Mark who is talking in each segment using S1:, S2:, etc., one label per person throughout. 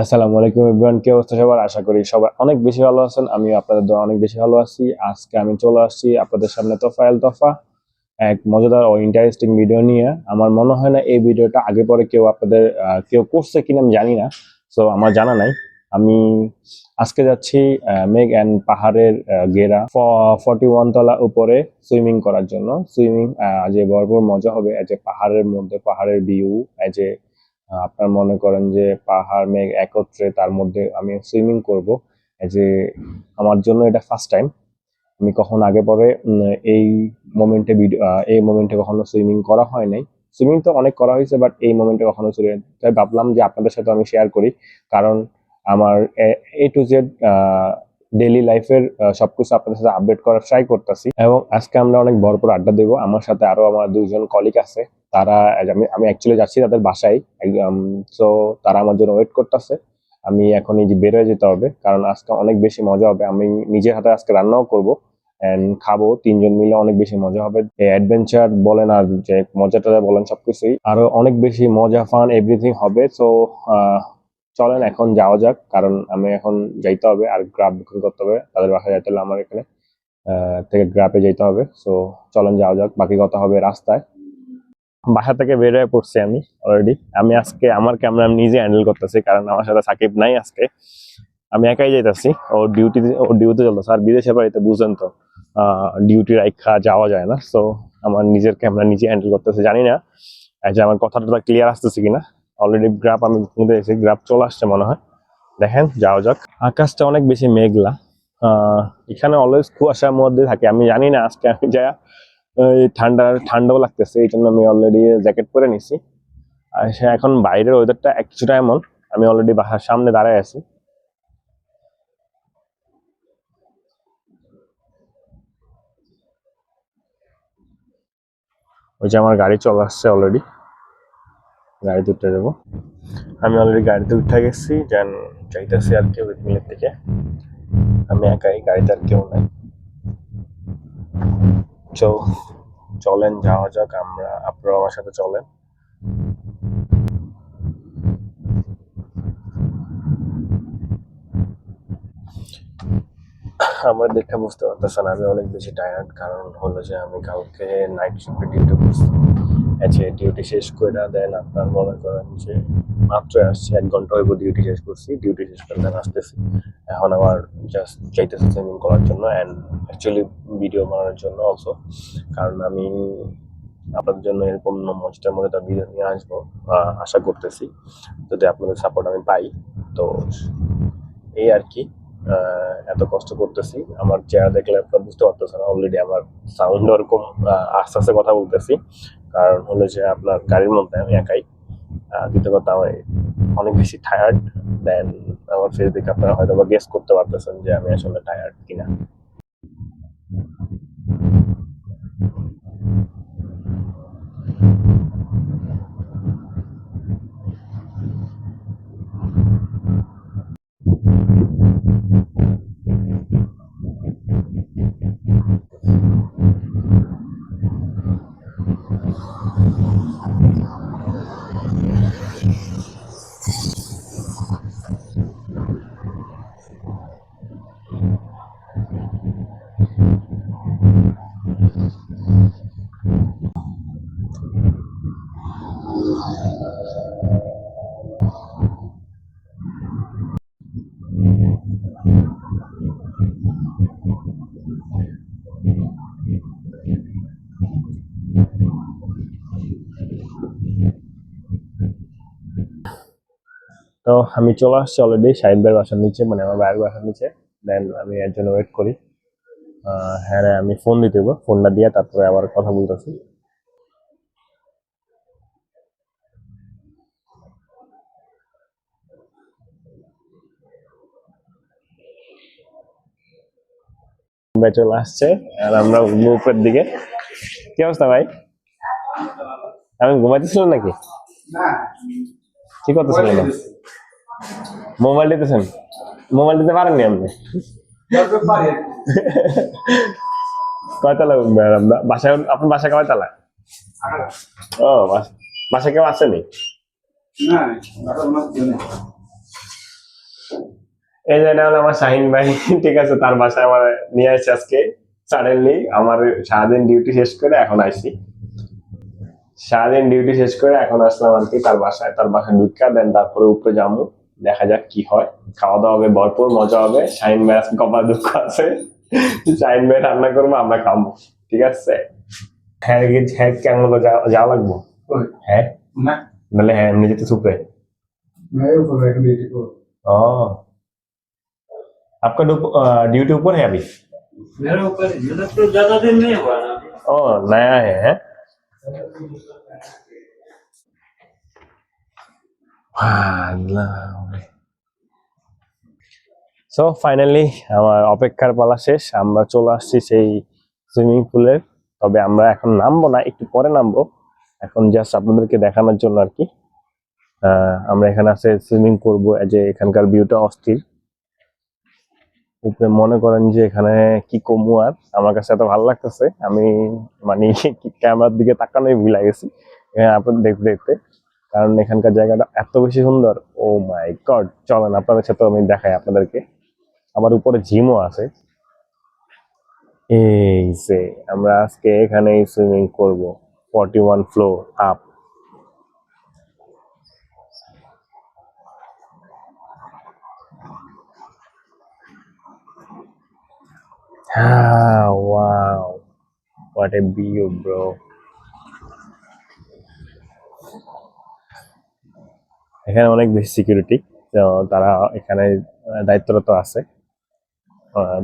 S1: আসসালামু আলাইকুম এভরিওয়ান কি অবস্থা সবার? আশা করি সবাই অনেক বেশি ভালো আছেন। আমি আপনাদের দোয়া অনেক বেশি ভালো আছি। আজকে আমি চলে আসছি আপনাদের সামনে তোফায়েল তোফা এক মজাদার ও ইন্টারেস্টিং ভিডিও নিয়ে। আমার মনে হয় না এই ভিডিওটা আগে পরে কেউ আপনাদের কেউ করছে কিনা আমি জানি না। সো আমার জানা নাই। আমি আজকে যাচ্ছি মেঘ অ্যান্ড পাহাড়ের গেরা ফর্টি ওয়ান তলা উপরে সুইমিং করার জন্য। সুইমিং যে ভরপুর মজা হবে এই যে পাহাড়ের মধ্যে পাহাড়ের ভিউ যে আহ, আপনার মনে করেন যে পাহাড়, মেঘ একত্রে তার মধ্যে আমি সুইমিং করব। যে আমার জন্য এটা ফার্স্ট টাইম আমি কখন আগে পরে এই মোমেন্টে ভিডিও এই মোমেন্টে কখনো সুইমিং করা হয় নাই। সুইমিং তো অনেক করা হয়েছে বাট এই মোমেন্টে কখনো সুইমিং তাই ভাবলাম যে আপনাদের সাথে আমি শেয়ার করি, কারণ আমার এ টু জেড ডেইলি লাইফের সবকিছু আপনাদের সাথে আপডেট করার ট্রাই করতেছি। এবং আজকে আমরা অনেক ভরপুর আড্ডা দেবো। আমার সাথে আরও আমার দুজন কলিগ আছে। তারা আমি আমি অ্যাকচুয়ালি যাচ্ছি তাদের বাসায় সো তারা আমার জন্য ওয়েট করতেছে। আমি এখন এই যে বের হয়ে যেতে হবে, কারণ আজকে অনেক বেশি মজা হবে। আমি নিজের হাতে আজকে রান্নাও করব এন্ড খাব, তিনজন মিলে অনেক বেশি মজা হবে। অ্যাডভেঞ্চার বলেন আর যে মজাটা বলেন সবকিছুই, আরও অনেক বেশি মজা ফান এভরিথিং হবে। তো চলেন এখন যাওয়া যাক, কারণ আমি এখন যাইতে হবে, আর গ্রাফ বুকিং করতে হবে, তাদের বাসায় যাইতে হলে আমার এখানে থেকে গ্রাফে যেতে হবে। সো চলেন যাওয়া যাক, বাকি কথা হবে রাস্তায়। বাসা থেকে বের হয়ে পড়ছি আমি অলরেডি আমি আজকে আমার ক্যামেরা আমি নিজে হ্যান্ডেল করতেছি, কারণ আমার সাথে সাকিব নাই আজকে। আমি একাই যাইতাছি ওর ডিউটি ওর ডিউটি চলতেছে। আর বিদেশে বাড়িতে বুঝেন তো ডিউটি রাইখা যাওয়া যায় না। সো আমার নিজের ক্যামেরা নিজে হ্যান্ডেল করতেছে, জানি না যে আমার কথাটা ক্লিয়ার আসতেছে কিনা। অলরেডি গ্রাফ আমি গেছি গ্রাফ চলে আসছে মনে হয়। দেখেন, যাওয়া যাক। আকাশটা অনেক বেশি মেঘলা। এখানে অলওয়েজ কুয়াশার মধ্যে থাকে। আমি জানি না আজকে আমি যা ঠান্ডা, ঠান্ডাও লাগতেছে এই জন্য আমি অলরেডি জ্যাকেট পরে নিছি। আর সে এখন বাইরের ওয়েদারটা কিছুটা এমন, আমি অলরেডি বাসার সামনে দাঁড়ায় আছি। ওই যে আমার গাড়ি চলে আসছে অলরেডি গাড়িতে উঠে যাব। আমি অলরেডি গাড়িতে উঠে গেছি দেন যাইতেছি আর কেউ মিলের থেকে আমি একাই, গাড়িতে আর কেউ নাই। চলেন, যাওয়া যাক, আমরা আপনারা আমার সাথে চলেন। আমার দেখে বুঝতে পারতেছেন, আমি অনেক বেশি টায়ার্ড কারণ হলো যে আমি কালকে নাইট শিফটে ডিউটি করছি আছে ডিউটি শেষ করে দেন আপনার মনে করেন যে মাত্র আসছি, এক ঘণ্টা হইব ডিউটি শেষ করছি ডিউটি শেষ করে দেন আসতেছি। এখন আবার জাস্ট চাইতেছি সুইমিং করার জন্য অ্যান্ড অ্যাকচুয়ালি ভিডিও বানানোর জন্য অলসো কারণ আমি আপনাদের জন্য এরকম মঞ্চটার মধ্যে একটা ভিডিও নিয়ে আসব আশা করতেছি। যদি আপনাদের সাপোর্ট আমি পাই, তো এই আর কি এত কষ্ট করতেছি। আমার চেহারা দেখলে আপনারা বুঝতে পারতেছেন অলরেডি আমার সাউন্ড ওরকম আস্তে আস্তে কথা বলতেছি। কারণ হলো যে আপনার গাড়ির মধ্যে আমি একাই দ্বিতীয় কথা আমি অনেক বেশি টায়ার্ড দেন আমার ফেস দেখে আপনারা হয়তো বা গেস করতে পারতেছেন যে আমি আসলে টায়ার্ড কিনা। তো আমি চলে আসছি অলরেডি সাহেব ভাইয়ের বাসার নিচে মানে আমার ভাইয়ের বাসার নিচে। দেন আমি এর জন্য ওয়েট করি। হ্যাঁ আমি ফোন দিতে ফোনটা দিয়ে তারপরে আবার কথা বলতেছি। ভাই চলে আসছে, আর আমরা উপরের দিকে। কি অবস্থা ভাই? আমি ঘুমাইতেছিলাম নাকি? কি করতেছিলেন মোবাইল দিতেছেন? মোবাইল দিতে পারেননি আপনি? কয়তলা আপনার বাসায় আপনার বাসা কয়তলা ও বাস- বাসায় কেউ আসেনি? এই যে হলো আমার শাহিন ভাই ঠিক আছে তার বাসায় আমার নিয়ে আসছে আজকে। সাডেনলি আমার সারাদিন ডিউটি শেষ করে এখন আসছি। সারাদিন ডিউটি শেষ করে এখন আসলাম আর কি তার বাসায় তার বাসায় ঢুকা দেন তারপরে উপরে যাবো দেখা যাক কি হয় খাওয়া দাওয়া হবে ভরপুর মজা হবে শাহিন ভাই আজকে কপাল দুঃখ আছে শাহিন ভাই রান্না করবো আমরা খাবো ঠিক আছে হ্যাঁ গিয়ে- হ্যাঁ কেমন হলো যা- যাওয়া লাগবো
S2: Oi,
S1: হ্যাঁ
S2: না
S1: নাহলে হ্যাঁ এমনি যেতে সুপে
S2: मैं ऊपर बैठ बेटी को
S1: ओह आपका ड्यूटी ऊपर है अभी
S3: मेरे ऊपर मतलब तो ज्यादा दिन नहीं हुआ ना
S1: ओह नया है हैं? সো ফাইনালি আমার অপেক্ষার পালা শেষ। আমরা চলে আসছি সেই সুইমিং পুলের তবে আমরা এখন নামবো না, একটু পরে নামবো। এখন জাস্ট আপনাদেরকে দেখানোর জন্য আর কি। আমরা এখানে আছে সুইমিং করব। যে এখানকার ভিউটা অস্থির। উপরে মনে করেন যে এখানে কি কমু আর। আমার কাছে এত ভালো লাগতেছে। আমি মানে ক্যামেরার দিকে তাকানোই ভুলে গেছি। এখানে আপনাদের দেখতে দেখতে। কারণ এখানকার জায়গাটা এত বেশি সুন্দর। ও মাই গড চলেন আপনাদের সাথে আমি দেখাই আপনাদেরকে। আমার উপরে জিমও আছে। এই যে আমরা আজকে এখানে সুইমিং করব। Forty one floor up Ah, wow. What a view, bro. এখানে অনেক বেশি সিকিউরিটি তারা এখানে দায়িত্বরত আছে।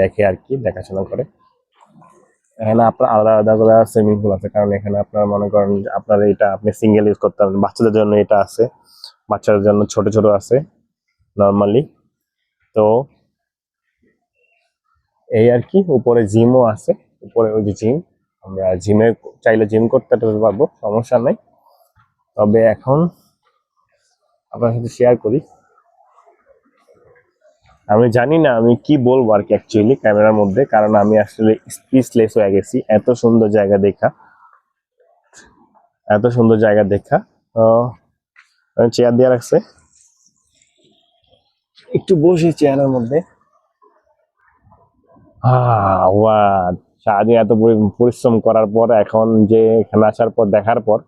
S1: দেখে আর কি, দেখাশোনা করে। এখানে আপনার আলাদা আলাদা করে সুইমিং পুল আছে, কারণ এখানে আপনার মনে করেন আপনার এটা, আপনি সিঙ্গেল ইউজ করতে পারেন। বাচ্চাদের জন্য এটা আছে, বাচ্চাদের জন্য ছোট ছোট আছে নর্মালি তো এই আর কি, উপরে জিমও আছে, উপরে ওই যে জিম আমরা জিমে চাইলে জিম করতে পারব, সমস্যা নাই। তবে এখন আপনার সাথে শেয়ার করি। আমি জানি না আমি কি বলব আর কি অ্যাকচুয়ালি ক্যামেরার মধ্যে, কারণ আমি আসলে স্পিচলেস হয়ে গেছি। এত সুন্দর জায়গা দেখা। এত সুন্দর জায়গা দেখা। চেয়ার দিয়ে রাখছে। একটু বসি চেয়ারের মধ্যে। ওয়া সারাদিন এত পরিশ্রম করার পর, এখন যে এখানে আসার পর, দেখার পর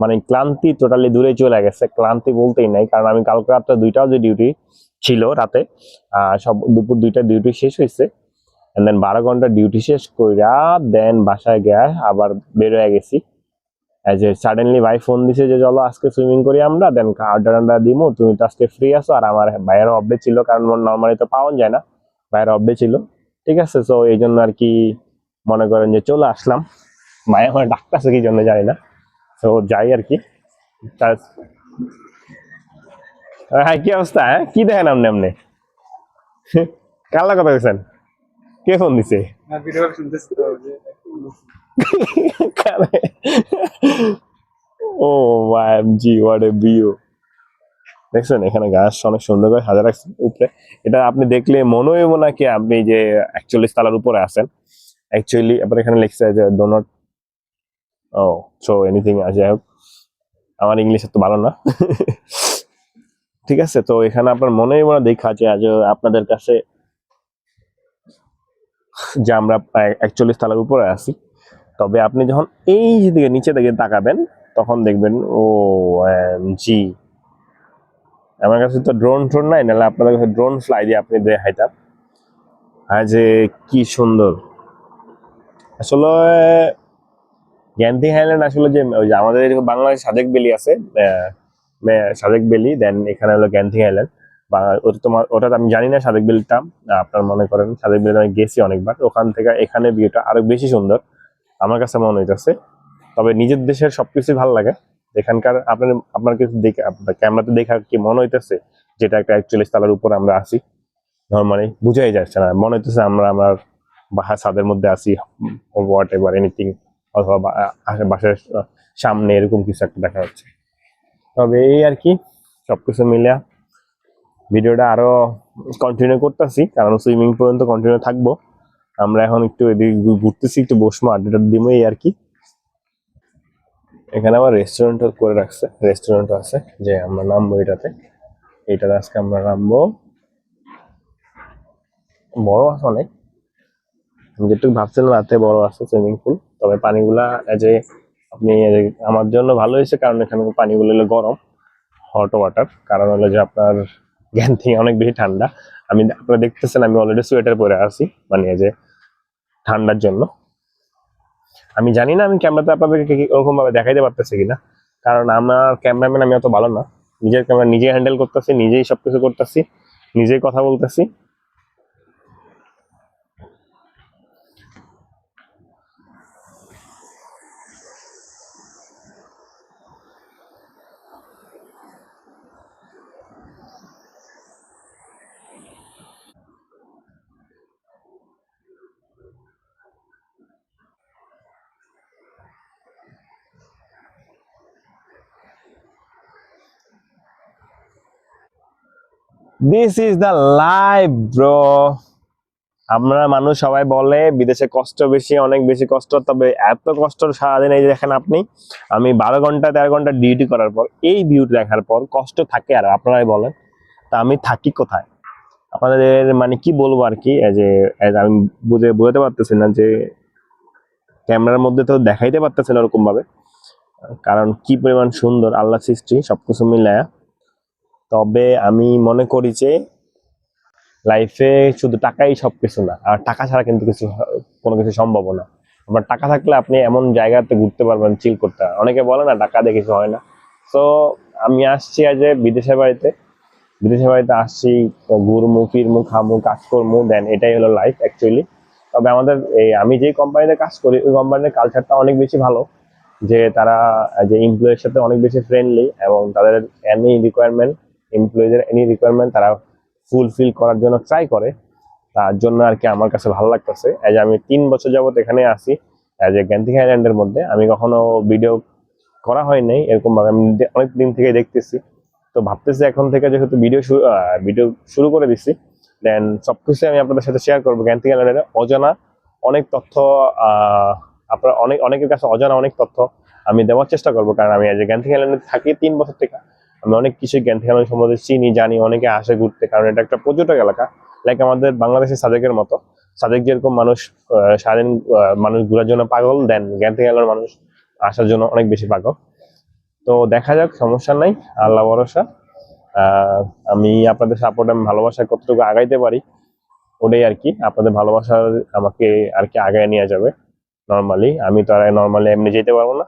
S1: মানে ক্লান্তি টোটালি দূরে চলে গেছে, ক্লান্তি বলতেই নাই, কারণ আমি কালকে রাত্রে দুইটাও যে ডিউটি ছিল রাতে সব দুপুর দুইটা ডিউটি শেষ হয়েছে দেন বারো ঘণ্টা ডিউটি শেষ কইরা দেন বাসায় গিয়া আবার বের হয়ে গেছি। যে সাডেনলি ভাই ফোন দিছে যে, চলো আজকে সুইমিং করি আমরা দেন আড্ডা টাড্ডা দিমু, তুমি তো আজকে ফ্রি আছো, আর আমার ভাইয়ের অব্বে ছিল, কারণ নর্মালি তো পাওয়া যায় না ভাইয়ের অব্বে ছিল। ঠিক আছে তো এই জন্য আর কি মনে করেন যে চলে আসলাম। ভাই আমার ডাক্তারছে কি জন্য জানি না। তো যাই আর কি। হ্যাঁ কি অবস্থা হ্যাঁ? কি দেখেন আপনি আপনি কাল্লা কথা বলছেন কে ফোন দিছে? ও জি বিও দেখছেন এখানে গাছ অনেক সুন্দর করে সাজা রাখছেন উপরে। এটা আপনি দেখলে মনে হইব না কি আপনি যে একচল্লিশ তালার উপরে আছেন। অ্যাকচুয়ালি আপনার এখানে লিখছে যে ডোনট ও সো এনিথিং যাই হোক, আমার ইংলিশ এত ভালো না। ঠিক আছে, তো এখানে আপনার মনে হইব দেখা যে আজ আপনাদের কাছে যে আমরা একচল্লিশ তালার উপরে আছি। তবে আপনি যখন এই দিকে, নিচে দিকে তাকাবেন, তখন দেখবেন, ও জি আমার কাছে তো ড্রোন ট্রোন নাই, নাহলে আপনাদের কাছে ড্রোন ফ্লাই দিয়ে আপনি দেখাইতাম। আর যে কি সুন্দর। আসলে গ্যান্থি হাইল্যান্ড আসলে যে, ওই যে আমাদের বাংলাদেশ সাজেক বেলি আছে সাজেক বেলি দেন এখানে হলো গ্যান্থি হাইল্যান্ড। বা, ওটা তোমার, ওটা আমি জানি না সাজেক বেলিটা আপনার মনে করেন সাজেক বেলিতে আমি গেছি অনেকবার। ওখান থেকে এখানে ভিউটা আরও বেশি সুন্দর, আমার কাছে মনে হইতেছে। তবে নিজের দেশের সবকিছু ভালো লাগে। এখানকার আপনার আপনার কিছু দেখে ক্যামেরাতে দেখা কি মনে হইতেছে? যেটা একটা একচল্লিশ তালার উপর আমরা আছি। নর্মালি বুঝাই যাচ্ছে না। মনে হইতেছে আমরা, আমার বাসা ছাদের মধ্যে আছি হোয়াট এভার এনিথিং অথবা আশেপাশের সামনে এরকম কিছু একটা দেখা যাচ্ছে। তবে এই আর কি, সবকিছু মিলে ভিডিওটা আরও কন্টিনিউ করতেছি, কারণ সুইমিং পর্যন্ত কন্টিনিউ থাকব। আমরা এখন একটু এদিকে ঘুরতেছি, একটু বসবো আড্ডা দিব, এই আর কি। এখানে আবার রেস্টুরেন্ট করে রাখছে রেস্টুরেন্ট আছে, যে আমরা নামবো এটাতে। এটাতে আজকে আমরা নামবো। বড় আছে অনেক। আমি যেটুকু ভাবছিলাম রাতে বড় আছে সুইমিং পুল তবে পানিগুলা যে আপনি আমার জন্য ভালো হয়েছে কারণ এখানে পানিগুলো হলো গরম হট ওয়াটার কারণ হলো যে আপনার জ্ঞান থেকে অনেক বেশি ঠান্ডা। আমি, আপনারা দেখতেছেন আমি অলরেডি সোয়েটার পরে আছি মানে যে ঠান্ডার জন্য। আমি জানি না আমি ক্যামেরাতে আপনাদেরকে ওরকম ভাবে দেখাইতে পারতেছি কিনা, কারণ আমার ক্যামেরাম্যান আমি অত ভালো না। নিজের ক্যামেরা নিজে হ্যান্ডেল করতেছি, নিজেই সবকিছু করতেছি, নিজেই কথা বলতেছি। This is the life bro আমরা মানুষ সবাই বলে, বিদেশে কষ্ট বেশি, অনেক বেশি কষ্ট, তবে এত কষ্ট সারাদিন এই যে দেখেন আপনি, আমি বারো ঘণ্টা, তেরো ঘণ্টা ডিউটি করার পর, এই ভিউটি দেখার পর কষ্ট থাকে আর, আপনারাই বলেন। তা আমি থাকি কোথায়? আপনাদের মানে কি বলব আর কি যে আমি বুঝে, বোঝাতে পারতেছি না যে, ক্যামেরার মধ্যে তো দেখাইতে পারতেছে না ওরকম ভাবে কারণ কি পরিমাণ সুন্দর, আল্লাহ সৃষ্টি, সবকিছু মিলায়া। তবে আমি মনে করি যে লাইফে শুধু টাকাই সব কিছু না, আর টাকা ছাড়া কিন্তু কিছু, কোনো কিছু সম্ভব না। আপনার টাকা থাকলে আপনি এমন জায়গাতে ঘুরতে পারবেন চিল করতে। অনেকে বলে না, টাকা দিয়ে কিছু হয় না। তো আমি আসছি আজ বিদেশের বাড়িতে। বিদেশের বাড়িতে আসছি, ঘুরমু, ফিরমু, খামু কাজ করমু দেন এটাই হলো লাইফ অ্যাকচুয়ালি তবে আমাদের এই, আমি যেই কোম্পানিতে কাজ করি, ওই কোম্পানির কালচারটা অনেক বেশি ভালো। যে তারা, যে এমপ্লয়ের সাথে অনেক বেশি ফ্রেন্ডলি এবং তাদের এনি রিকোয়ারমেন্ট এমপ্লয়ীদের এনি রিকোয়ারমেন্ট তারা ফুলফিল করার জন্য ট্রাই করে, তার জন্য আর কি আমার কাছে ভালো লাগতেছে। এজ আমি তিন বছর যাবত এখানে আসি এজ এ গ্যান্থিং আইল্যান্ডের মধ্যে, আমি কখনো ভিডিও করা হয় নাই এরকম ভাবে আমি অনেক দিন থেকে দেখতেছি। তো ভাবতেছি এখন থেকে যেহেতু ভিডিও ভিডিও শুরু করে দিচ্ছি দেন সব সবকিছু আমি আপনাদের সাথে শেয়ার করব গ্যান্থিং আইল্যান্ডের অজানা অনেক তথ্য আপনার অনেক অনেকের কাছে অজানা অনেক তথ্য আমি দেওয়ার চেষ্টা করব, কারণ আমি এজ এ গ্যান্থিং আইল্যান্ডে থাকি তিন বছর থেকে। আমি অনেক কিছু গ্যান্থিং আইল্যান্ড সম্বন্ধে চিনি, জানি, অনেকে আসে ঘুরতে, কারণ এটা একটা পর্যটক এলাকা। লাইক আমাদের বাংলাদেশের সাজেকের মতো। সাজেক যেরকম মানুষ সারাদিন মানুষ ঘোরার জন্য পাগল দেন গ্যান্থিং আইল্যান্ড মানুষ আসার জন্য অনেক বেশি পাগল। তো দেখা যাক, সমস্যা নাই, আল্লাহ ভরসা। আমি আপনাদের সাপোর্ট আমি ভালোবাসায় কতটুকু আগাইতে পারি, ওটাই আর কি। আপনাদের ভালোবাসা আমাকে আর কি আগায় নিয়ে যাবে নর্মালি আমি তো আর নর্মালি এমনি যেতে পারব না।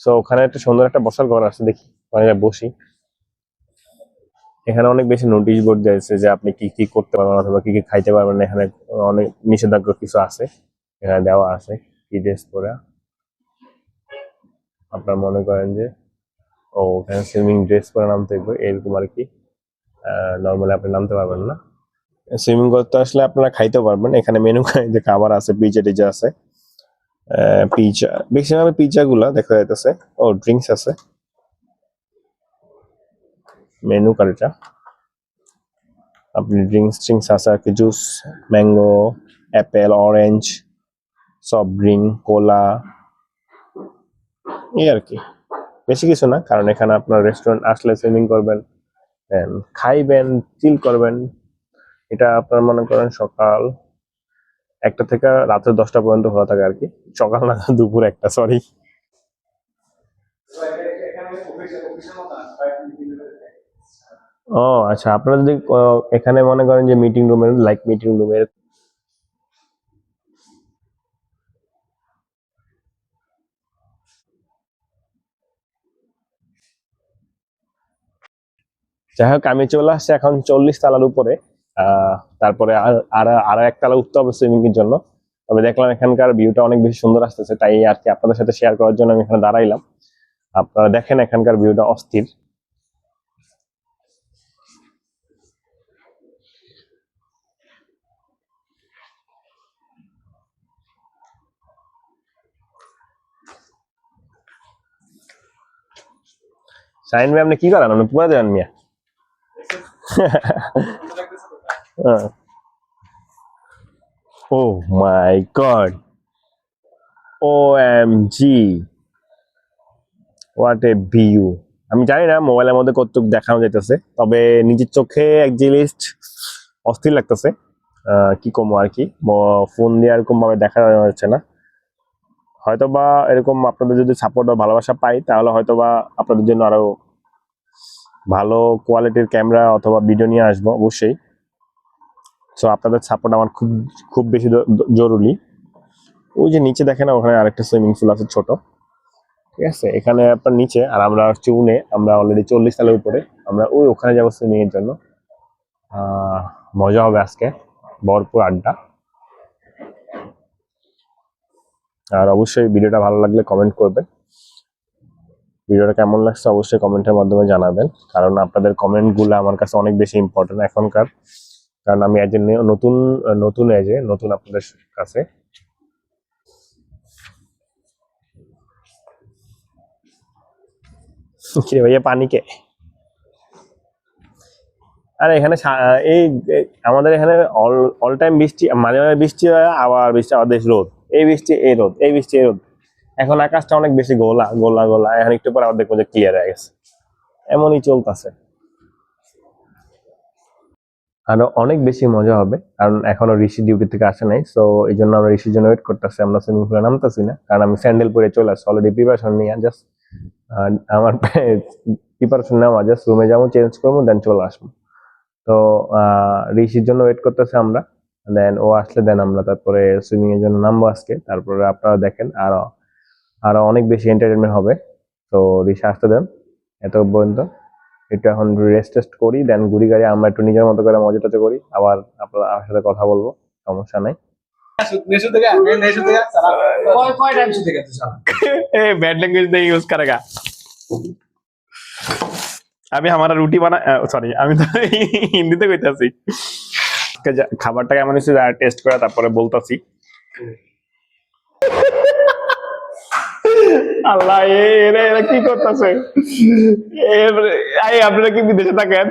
S1: সো ওখানে একটা সুন্দর একটা বসার ঘর আছে, দেখি। ওখানে বসি। এখানে অনেক বেশি নোটিশ বোর্ড দিয়েছে যে আপনি কি কি করতে পারবেন অথবা কি কি খাইতে পারবেন। এখানে অনেক নিষেধাজ্ঞা কিছু আছে। এখানে দেওয়া আছে কি ড্রেস পরে। আপনার মনে করেন যে, ও, এখানে সুইমিং ড্রেস পরে নামতে হবে এরকম আর কি। নর্মালি আপনি নামতে পারবেন না। সুইমিং করতে আসলে আপনারা খাইতে পারবেন। এখানে মেনু যে খাবার আছে পিজা টিজা আছে। পিজা বেশিরভাগ পিজা গুলা দেখা যাইতেছে। ও ড্রিঙ্কস আছে। মেনু কার্ডটা আপনি ড্রিঙ্কস ট্রিঙ্কস আছে, আর কি juice mango apple orange soft drink cola এই আর কি। বেশি কিছু না, কারণ এখানে আপনার রেস্টুরেন্ট আসলে সুইমিং করবেন খাইবেন চিল করবেন। এটা আপনার মনে করেন সকাল একটা থেকে রাত্রে দশটা পর্যন্ত খোলা থাকে আর কি। সকাল না, দুপুর একটা সরি ও আচ্ছা আপনারা যদি এখানে মনে করেন যে মিটিং রুমের লাইক মিটিং রুমের যাই হোক, আমি চলে আসছি এখন চল্লিশ তালার উপরে তারপরে আর আর এক তালা উঠতে হবে সুইমিং এর জন্য। তবে দেখলাম এখানকার ভিউটা অনেক বেশি সুন্দর আসতেছে, তাই আর কি আপনাদের সাথে শেয়ার করার জন্য আমি এখানে দাঁড়াইলাম। আপনারা দেখেন এখানকার ভিউটা অস্থির। শাহিন ভাই, আপনি কি করেন? আপনি পুরা দেবেন মিয়া। ও। My God. O M G what a view আমি জানি না, মোবাইলের মধ্যে কতটুকু দেখানো যাইতেছে, তবে নিজের চোখে এক জিনিস অস্থির লাগতেছে। কি কমো আর কি? ফোন দিয়ে এরকম ভাবে দেখা যাচ্ছে না। হয়তো বা এরকম আপনাদের যদি সাপোর্ট বা ভালোবাসা পাই, তাহলে হয়তো বা আপনাদের জন্য আরও ভালো কোয়ালিটির ক্যামেরা অথবা ভিডিও নিয়ে আসব অবশ্যই। সো আপনাদের সাপোর্ট আমার খুব খুব বেশি জরুরি। ওই যে নিচে দেখেন, ওখানে আরেকটা সুইমিং পুল আছে ছোট। ঠিক আছে? এখানে আপনার নিচে, আর আমরা হচ্ছে উনে, আমরা অলরেডি চল্লিশ সালের উপরে, আমরা ওই ওখানে যাব সুইমিংয়ের জন্য। মজা হবে আজকে। ভরপুর আড্ডা। আর অবশ্যই ভিডিওটা ভালো লাগলে কমেন্ট করবেন। ভিডিওটা কেমন লাগছে অবশ্যই কমেন্টের মাধ্যমে জানাবেন। কারণ আপনাদের কমেন্টগুলো আমার কাছে অনেক বেশি ইম্পর্টেন্ট এখনকার। কারণ আমি এজ নতুন নতুন এজে নতুন আপনাদের কাছে। ভাইয়া, পানি কে? আরে এখানে এই আমাদের এখানে অল অল টাইম বৃষ্টি, মাঝে মাঝে বৃষ্টি হয়, আবার বৃষ্টি আবার দেশ রোদ। এই বৃষ্টি, এই রোদ, এই বৃষ্টি, এই রোদ। এখন আকাশটা অনেক বেশি গোলা গোলা গোলা। এখন একটু পরে আবার দেখব যে ক্লিয়ার হয়ে গেছে। এমনই চলতেছে। আরও অনেক বেশি মজা হবে, কারণ এখনও ঋষি ডিউটি থেকে আসে নাই সো এই জন্য আমরা ঋষির জন্য ওয়েট করতেছি। আমরা সুইমিং পুলে নামতেছি না, কারণ আমি স্যান্ডেল পরে চলে আসছি অলরেডি প্রিপারেশন নিয়ে জাস্ট আমার প্রিপারেশন নেওয়া জাস্ট রুমে যাব চেঞ্জ করব দেন চলে আসব। তো ঋষির জন্য ওয়েট করতেছি আমরা। দেন ও আসলে দেন আমরা তারপরে সুইমিং এর জন্য নামবো আজকে। তারপরে আপনারা দেখেন আর, আরও অনেক বেশি এন্টারটেনমেন্ট হবে। তো রিসা, আসতে দেন। এত পর্যন্ত। একটু এখন রেস্ট টেস্ট করি দেন ঘুরি গাড়ি আমরা একটু নিজের মতো করে মজা টজা করি। আবার আপনার আমার সাথে কথা বলব, সমস্যা নাই। আমি আমার রুটি বানা সরি আমি তো হিন্দিতে আছি আজকে খাবারটা কেমন হয়েছে যারা টেস্ট করে তারপরে বলতাছি। আল্লাহ এরা এরা কি করতেছে? আপনারা কি বিদেশে থাকেন?